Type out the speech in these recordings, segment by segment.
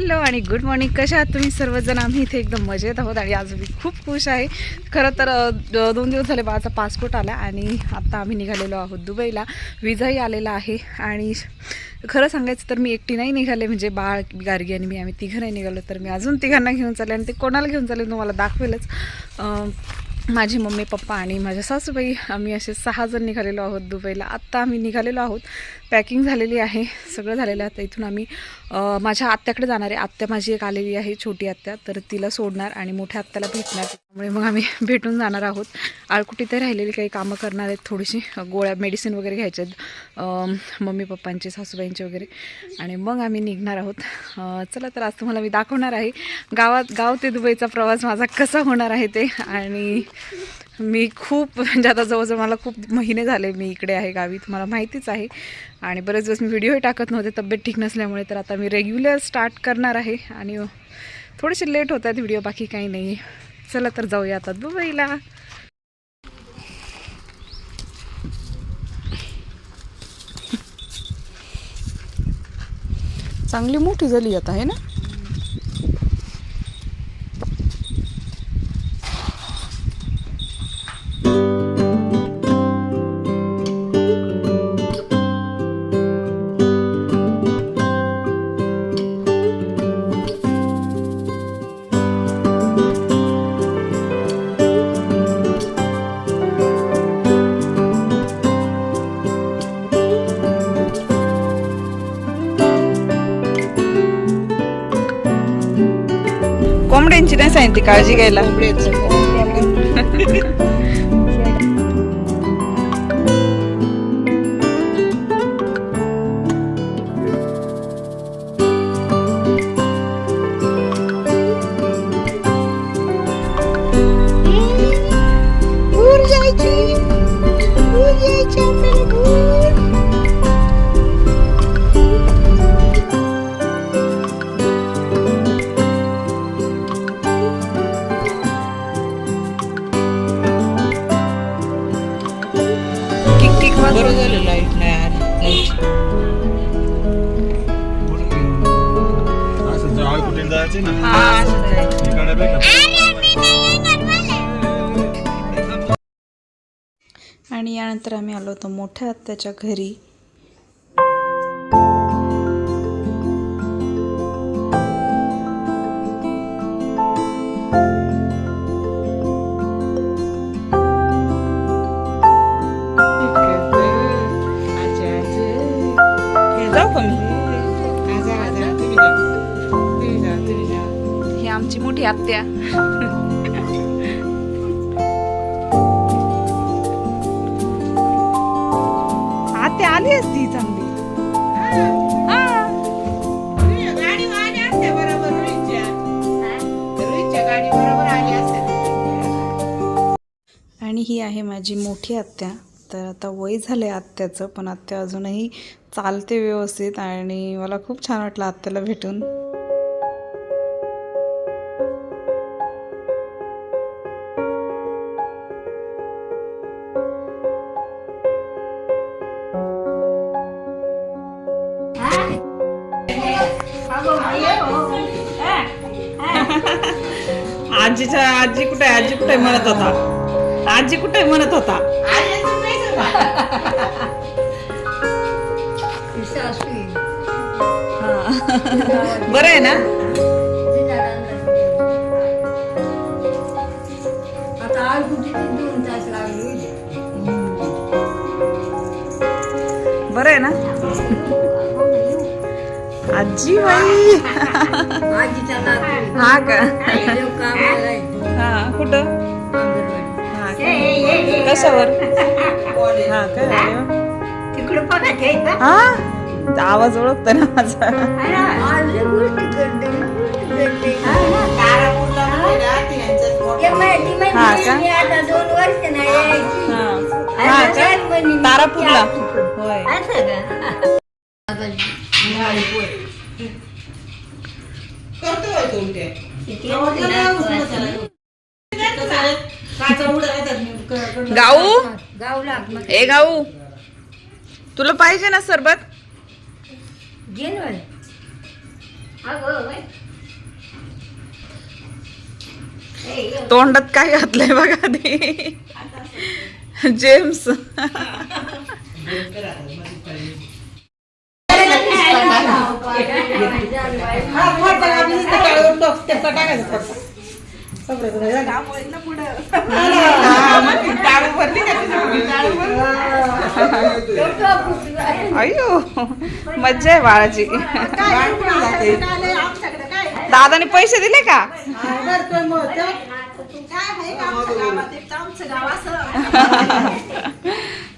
Hello आणि good morning. कशा आहात तुम्ही सर्वजण? आम्ही इथे एकदम मजेत आहोत आणि आज मी खूप खुश आहे. खरं तर दोन दिवस झाले बाळाचा पासपोर्ट आला आणि आत्ता आम्ही निघालेलो आहोत दुबईला. विजाही आलेला आहे आणि खरं सांगायचं तर मी एकटी नाही निघाले. म्हणजे बाळ गार्गी आणि मी आम्ही तिघं नाही निघालो. तर मी अजून तिघांना घेऊन चालले आणि ते कोणाला घेऊन चालले तुम्हाला दाखवेलच. माझी मम्मी पप्पा आणि माझ्या सासूबाई आम्ही असे सहा जण निघालेलो आहोत दुबईला. आत्ता आम्ही निघालेलो आहोत. पॅकिंग झालेली आहे. सगळं झालेलं आहे. आता इथून आम्ही माझ्या आत्याकडे जाणार आहे. आत्या माझी एक आलेली आहे छोटी आत्या. तर तिला सोडणार आणि मोठ्या आत्याला भेटणार. त्यामुळे मग आम्ही भेटून जाणार आहोत. आळकुटी ते राहिलेली काही कामं करणार आहेत. थोडीशी गोळ्या मेडिसिन वगैरे घ्यायचे आहेत. मम्मी पप्पांचे सासूबाईंचे वगैरे. आणि मग आम्ही निघणार आहोत. चला तर आज तुम्हाला मी दाखवणार आहे. गावात गाव ते दुबईचा प्रवास माझा कसा होणार आहे ते. आणि मी खूप म्हणजे आता जवळजवळ मला खूप महिने झाले मी इकडे आहे गावी तुम्हाला माहितीच आहे. आणि बरेच दिवस मी व्हिडिओही टाकत नव्हते तब्येत ठीक नसल्यामुळे तर आता मी रेग्युलर स्टार्ट करणार आहे. आणि थोडेसे लेट होत आहेत व्हिडिओ बाकी काही नाही. चला तर जाऊया आता दुबईला. चांगली मोठी झाली आता आहे ना? नाही सांगितली काळजी घ्यायला. ना. आणि यानंतर आम्ही आलो होतो मोठ्या आत्याच्या घरी. मोठी आत्या. आत्या आली असती चांगली. गाडी बरोबर आली आणि ही आहे माझी मोठी आत्या. तर आता वय झालं आहे आत्याचं पण आत्या अजूनही चालते व्यवस्थित आणि मला खूप छान वाटलं आत्याला भेटून. आजीच्या आजी कुठे आजी कुठे म्हणत होता. आजी कुठे म्हणत होता. बरं आहे ना? बरं आहे ना? आजी बाई. हा का. हा कुठं. हा? कशावर? हा का अरे वा. तिकडं बघा ते हा? आवाज ओळखतो ना माझा. हा का? हा. तारापूरला. होय. तो उलट्या. गाऊ? ए गाऊ. तुला पाहिजे ना सरबत. तोंडात काय घातलंय बघा ते जेम्स. अयो मज्जा आहे बाळाची. दादाने पैसे दिले का? काय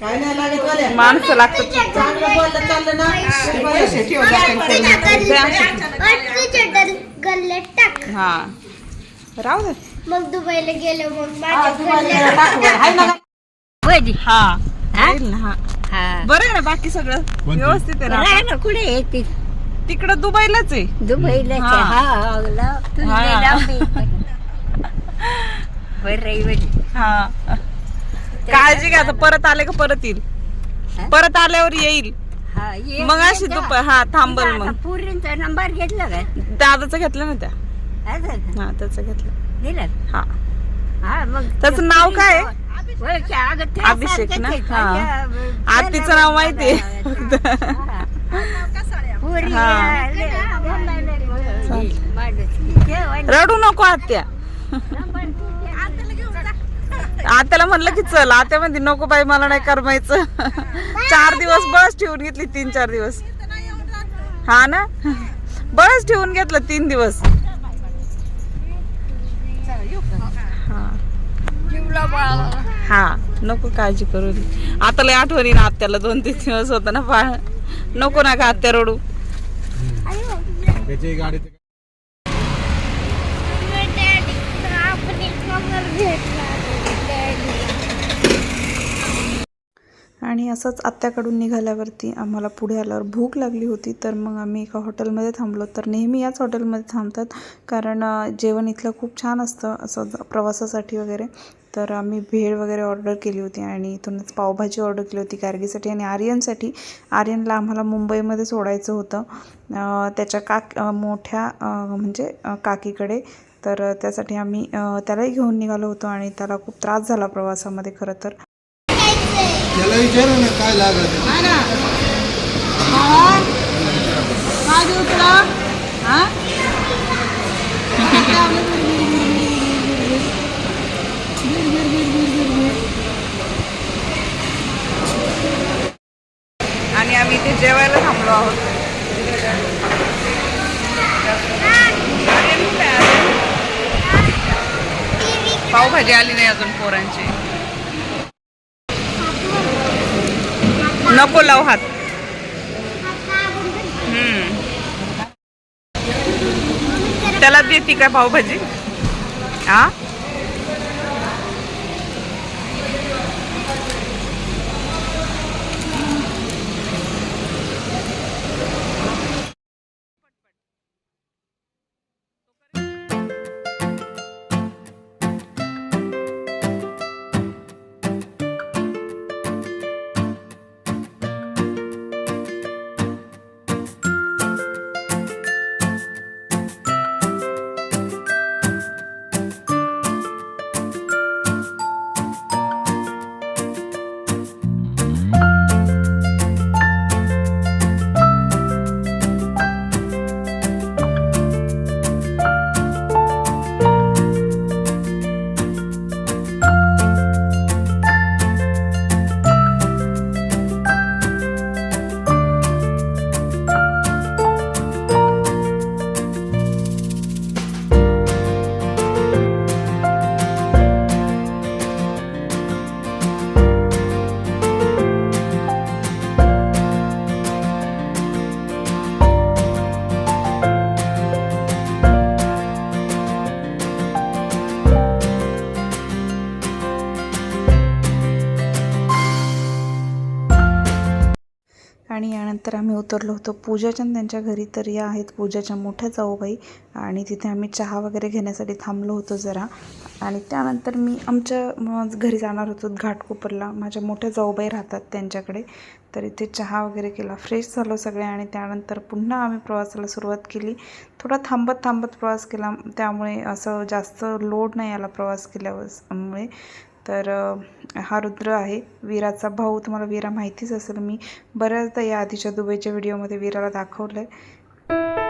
नाही लागत वाल्या. माणसं लागतात चांगलं बोललं चाललं ना. ते पैसे ठेवून गल्ल्यात टाक. हा. राहू दे. मग दुबईला गेलो मग हा, माझ्या तुम्हाला गल्ल्यात टाकू. हाय ना? हा. राहील ना, हा. बरं आहे ना बाकी सगळं? व्यवस्थित आहे ना कुठे येते तिकडं दुबईलाच आहे. दुबईला हा. हा लाव. हा. आहे. हा. काळजी घ्या आता परत आले का परत येईल हा? परत आल्यावर येईल हा ये मग अशी जा. दुपार हा थांबल मग आता पुरींचा नंबर घेतला काय दादाचं घेतलं ना त्या असं का? हा त्याचं घेतलं दिलं हा हा मग त्याचं नाव काय आहे? अगं ते अभिषेक सारखंच ना? आहे. हा. माझ्या- आरतीचं नाव माहितीये हा. पुरी हा. लय- लय- माणूस. जेवण रडू नको आत्या आत्याला म्हणलं की चल आत्या म्हणते नको बाई मला नाही करमायचं. चार दिवस बस ठेवून घेतली तीन चार दिवस. हा ना? बस ठेवून घेतलं तीन दिवस. हा. हा नको काळजी करू आता लय आठवणी ना आत्याला दोन तीन दिवस होता ना बाळ. नको ना का आत्या रडू त्याची गाडी आपण एक नंबर भेटला आणि असंच आत्याकडून निघाल्यावरती आम्हाला पुढे आल्यावर भूक लागली होती तर मग आम्ही एका हॉटेलमध्ये थांबलो. तर नेहमी याच हॉटेलमध्ये थांबतात कारण जेवण इथलं खूप छान असतं असं प्रवासासाठी वगैरे. तर आम्ही भेळ वगैरे ऑर्डर केली होती आणि इथूनच पावभाजी ऑर्डर केली होती गार्गीसाठी आणि आर्यनसाठी. आर्यनला आम्हाला मुंबईमध्ये सोडायचं होतं. त्याच्या काक मोठ्या म्हणजे काकीकडे. तर त्यासाठी आम्ही त्यालाही घेऊन निघालो होतो आणि त्याला खूप त्रास झाला प्रवासामध्ये खरं तर. त्याला विचारू ना काय लागत माझी उचला. हा? आणि आम्ही इथे जेवायला थांबलो आहोत पावभाजी आली नाही अजून पोरांची नको लाव हात. हम्म. त्याला देते काय पावभाजी? हा आणि यानंतर आम्ही उतरलो होतो. पूजाचंद त्यांच्या घरी तर या आहेत पूजाच्या मोठ्या जाऊबाई. आणि तिथे आम्ही चहा वगैरे घेण्यासाठी थांबलो होतो जरा. आणि त्यानंतर मी आमच्या घरी जाणार होतो घाटकोपरला. माझ्या मोठ्या जाऊबाई राहतात त्यांच्याकडे. तर इथे चहा वगैरे केला. फ्रेश झालो सगळे आणि त्यानंतर पुन्हा आम्ही प्रवासाला सुरुवात केली. थोडा थांबत थांबत प्रवास केला. त्यामुळे असं जास्त लोड नाही आला प्रवास केल्यामुळे तर हा रुद्र आहे. वीराचा भाऊ तुम्हाला वीरा माहितीच असेल. मी बऱ्याचदा या आधीच्या दुबईच्या व्हिडिओमध्ये वीराला दाखवलं आहे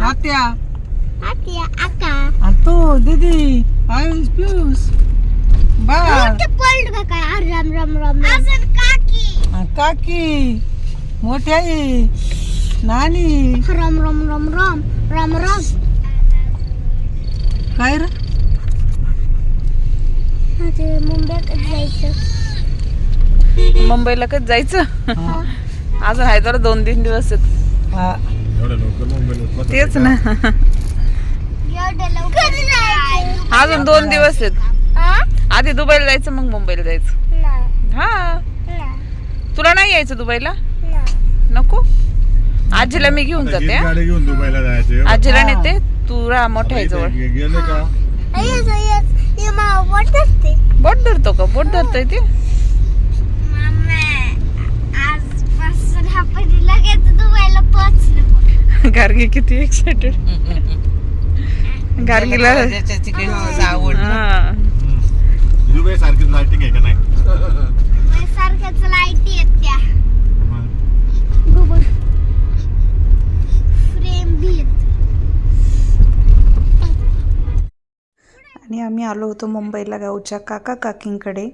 आत्या आत्या आका आणि तू दीदी आयुष पियुष बाळ मोठे अरे राम राम राम अजून काकी आणि काकी मोठी आई नानी राम राम राम राम राम राम काय रे ते मुंबईत जायचं. मुंबईला कधी जायचं? हा. अजून आहे तर दोन तीन दिवस आहेत. हा. तेच ना. अजून दोन दिवस आहेत. आ? आधी दुबईला जायचं मग मुंबईला जायचं. नाही, हा. तुला नाही यायचं दुबईला? नाही. नको. आजीला मी घेऊन जाते हा. गाडी घेऊन दुबईला जायचे आजीला नेते तू राहा मोठ्या गेले का. हे. बोट धरतो. का? बोट धरतोय ते? मम्मी, आजपासून आपण लगेच दुबईला पोहोचलो. गार्गी किती एक्साइटेड गार्गीला आवड हा. दुबई सारखीच लाइटिंग आहे का नाही? दुबई सारख्याच लाईटी आहेत त्या. फ्रेम बी. आणि आम्ही आलो होतो मुंबईला गावच्या काका काकींकडे.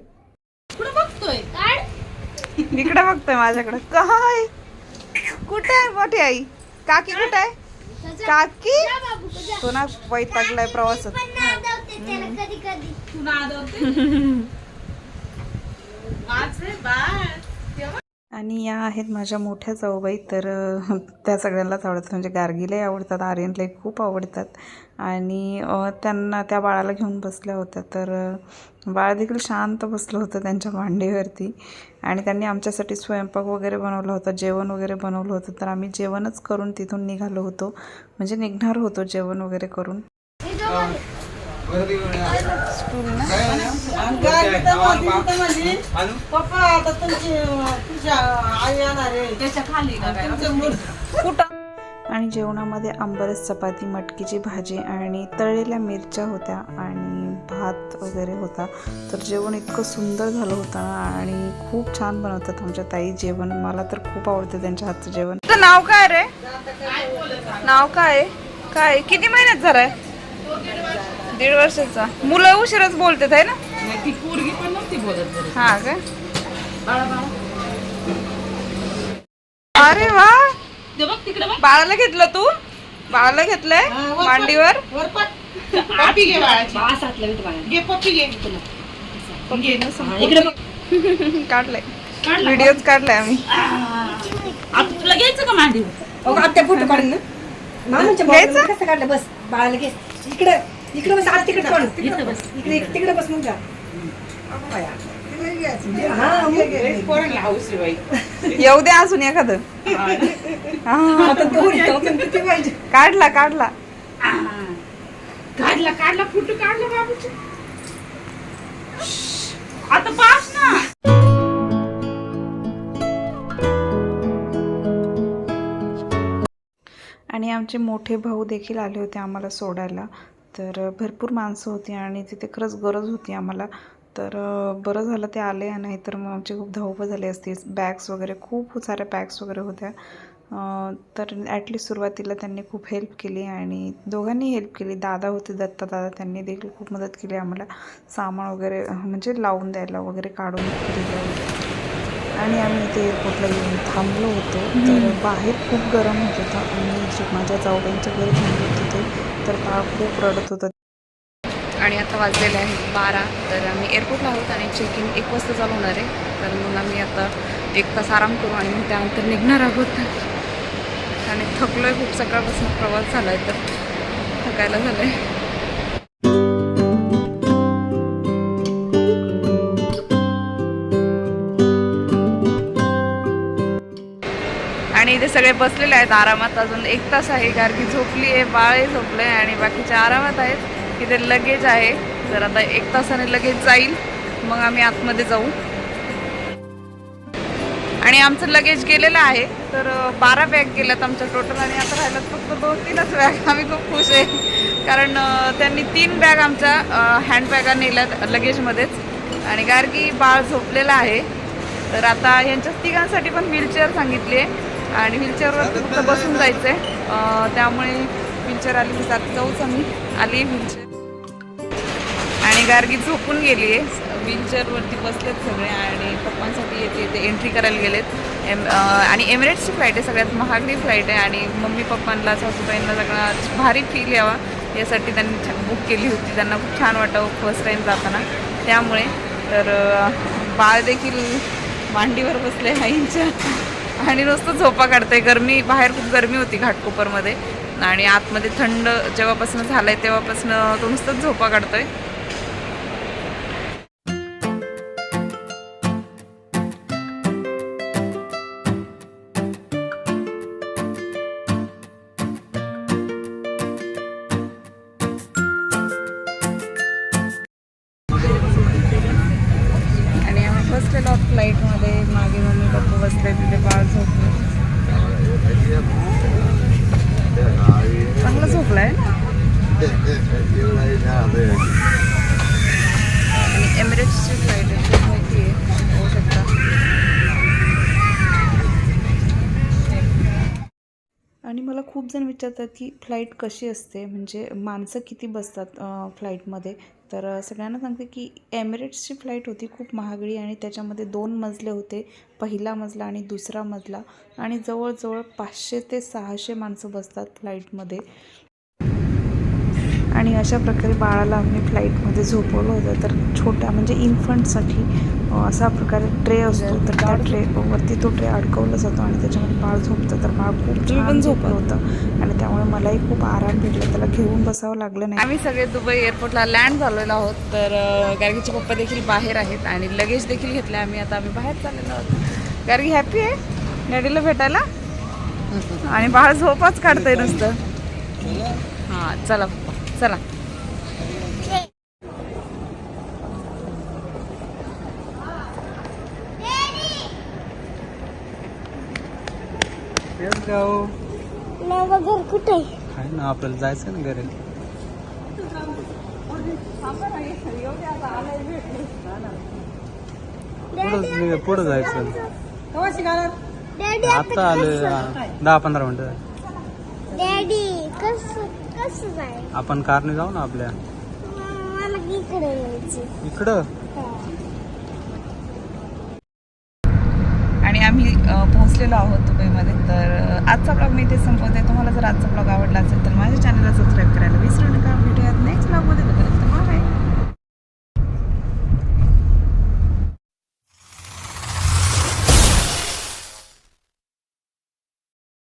इकडे बघतोय माझ्याकडे. काय? कुठे आहे मोठी आई? काकी कुठे आहे? काकी? तो ना प्रवासात. पण नादवते त्याला कधी कधी. आणि या आहेत माझ्या मोठ्या जाऊबाई तर त्या सगळ्यांनाच आवडतात. म्हणजे गार्गीलाही आवडतात आर्यनलाही खूप आवडतात. आणि त्यांना त्या बाळाला घेऊन बसल्या होत्या. तर बाळ देखील शांत बसलं होतं त्यांच्या मांडीवरती आणि त्यांनी आमच्यासाठी स्वयंपाक वगैरे बनवला होता जेवण वगैरे बनवलं होतं. तर आम्ही जेवणच करून तिथून निघालो होतो. म्हणजे निघणार होतो जेवण वगैरे करून. पप्पा आता तुमची तुझ्या आई येणार आहे कुठं आणि जेवणामध्ये आंबरस चपाती मटकीची भाजी आणि तळलेल्या मिरच्या होत्या आणि भात वगैरे होता. तर जेवण इतकं सुंदर झालं होतं ना आणि खूप छान बनवतात आमच्या ताई जेवण. मला तर खूप आवडतं त्यांच्या हातचं जेवण. नाव काय रे? नाव काय? आहे? काय? किती महिन्यात झालंय? दीड वर्षाचा. मुलं उशीरच बोलतात आहे ना? ती पोरगी पण नव्हती बोलत बरं. हा का? अरे वा! ते बघ तिकडे बघ. बाळाला घेतलं तू? बाळाला घेतलंय? हा, वर मांडीवर? वर पाठ. पप्पी घे बाळाची. घे पप्पी घे. इकडे बघ. काढलंय. व्हिडिओच काढलाय आम्ही. आता तुला घ्यायचं का मांडीवर? आत्या फोटो काढून ना मामाच्या घ्यायचं? मोबाईलमध्ये कसं काढलं? बस बाळाला घे. इकडे. इकडे बस आत तिकडे पण इथं बस. इकडे तिकडे बस मग जा. हा, येऊ द्या अजून एखादं. हा. काढला काढला. काढला काढला फुटू काढला बाबूची. आता पास ना. आणि आमचे मोठे भाऊ देखील आले होते आम्हाला सोडायला. तर भरपूर माणसं होती आणि तिथे खरंच गरज होती आम्हाला. तर बरं झालं ते आले नाही तर मग आमची खूप धावपळ झाली असती. बॅग्स वगैरे खूप साऱ्या बॅग्स वगैरे होत्या. तर ॲटलिस्ट सुरुवातीला त्यांनी खूप हेल्प केली आणि दोघांनी हेल्प केली. दादा होते दत्ता दादा त्यांनी देखील खूप मदत केली आम्हाला. सामान वगैरे म्हणजे लावून द्यायला वगैरे काढून दिलं. होतं आणि आम्ही इथे एअरपोर्टला येऊन थांबलो होतो. तर बाहेर खूप गरम होत होतं आणि माझ्या जावड्यांच्या घरी थांबलो होतो. तिथे तर बाळ खूप रडत होतं. आणि आता वाजलेले आहे बारा तर आम्ही एअरपोर्टला आहोत आणि चेक इन एक वाजता चालू होणार आहे. तर मग आम्ही आता एक तास आराम करू आणि मग त्यानंतर निघणार आहोत. आणि थकलो आहे खूप सकाळपासून प्रवास झाला आहे तर थकायला झालं आहे सगळे बसलेले आहेत आरामात. अजून एक तास आहे कारण की झोपली आहे बाळही झोपले आणि बाकीचे आरामात आहेत. तिथे लगेज आहे. तर आता एक तासाने लगेज जाईल. मग आम्ही आतमध्ये जाऊ. आणि आमचं लगेज गेलेलं आहे. तर बारा बॅग गेल्यात आमच्या टोटल आणि आता राहिल्यात फक्त दोन तीनच बॅग. आम्ही खूप खुश आहे. कारण त्यांनी तीन बॅग आमच्या हँडबॅगा नेल्यात लगेजमध्येच. आणि कारण की बाळ झोपलेलं आहे. तर आता यांच्या तिघांसाठी पण व्हीलचेअर सांगितली आहे. आणि व्हीलचेअरवर फक्त बसून जायचं आहे त्यामुळे व्हीलचेअर आली की जात जाऊच आम्ही. आली व्हीलचेअर आणि गार्गी झोपून गेली आहे व्हीलचेअरवरती बसलेत सगळे आणि पप्पांसाठी येते ते एंट्री करायला गेलेत. एम आणि एमिरेट्सची फ्लाईट आहे सगळ्यात महागडी फ्लाईट आहे आणि मम्मी पप्पांना सासूबाईंना सगळा भारी फील यावा. यासाठी त्यांनी बुक केली होती. त्यांना खूप छान वाटावं फर्स्ट टाईम जाताना. त्यामुळे तर बाळ देखील मांडीवर बसले आईंच्या. आणि नुसतं झोपा काढतंय. गरमी बाहेर खूप गरमी होती घाटकोपरमध्ये. आणि आतमध्ये थंड जेव्हापासून झालंय तेव्हापासून तो नुसतंच झोपा काढतोय. खूप जण विचारतात की फ्लाईट कशी असते? म्हणजे माणसं किती बसतात फ्लाईटमध्ये? तर सगळ्यांना सांगते की एमिरेट्सची फ्लाईट होती खूप महागडी आणि त्याच्यामध्ये दोन मजले होते. पहिला मजला आणि दुसरा मजला. आणि जवळजवळ पाचशे ते सहाशे माणसं बसतात फ्लाईटमध्ये. आणि अशा प्रकारे बाळाला आम्ही फ्लाईटमध्ये झोपवलं होतं. तर छोट्या म्हणजे इन्फंटसाठी असा प्रकारे ट्रे असतो. तर त्या ट्रे वरती तो ट्रे अडकवला जातो आणि त्याच्यामध्ये बाळ झोपतं. तर बाळ खूप छान झोपलं होतं. आणि त्यामुळे मलाही खूप आराम भेटला. त्याला घेऊन बसावं लागलं नाही. आम्ही सगळे दुबई एअरपोर्टला लँड झालेलो आहोत. तर गार्गीचे पप्पा देखील बाहेर आहेत आणि लगेज देखील घेतले आम्ही. आता आम्ही बाहेर चाललेलो आहोत. गार्गी हॅपी आहे? डॅडीला भेटायला? आणि बाळ झोपच काढतंय नुसतं. हां चला पप्पा. चला. माझं घर कुठे आहे? काय ना आपल्याला जायचं ना घरी. पुढं पुढं जायचं? आता आलं दहा पंधरा मिनिटं. डॅडी कसं कसं जाय आपण कारने जाऊ ना आपल्या. मला इकडे यायचं इकडं आणि आम्ही अ, पोहोचलेलो आहोत दुबईमध्ये तर आजचा ब्लॉग मी इथे संपवते. तुम्हाला जर आजचा ब्लॉग आवडला असेल तर माझ्या चॅनलला सबस्क्राईब करायला विसरू नका. भेटूयात नेक्स्ट ब्लॉगमध्ये तोपर्यंत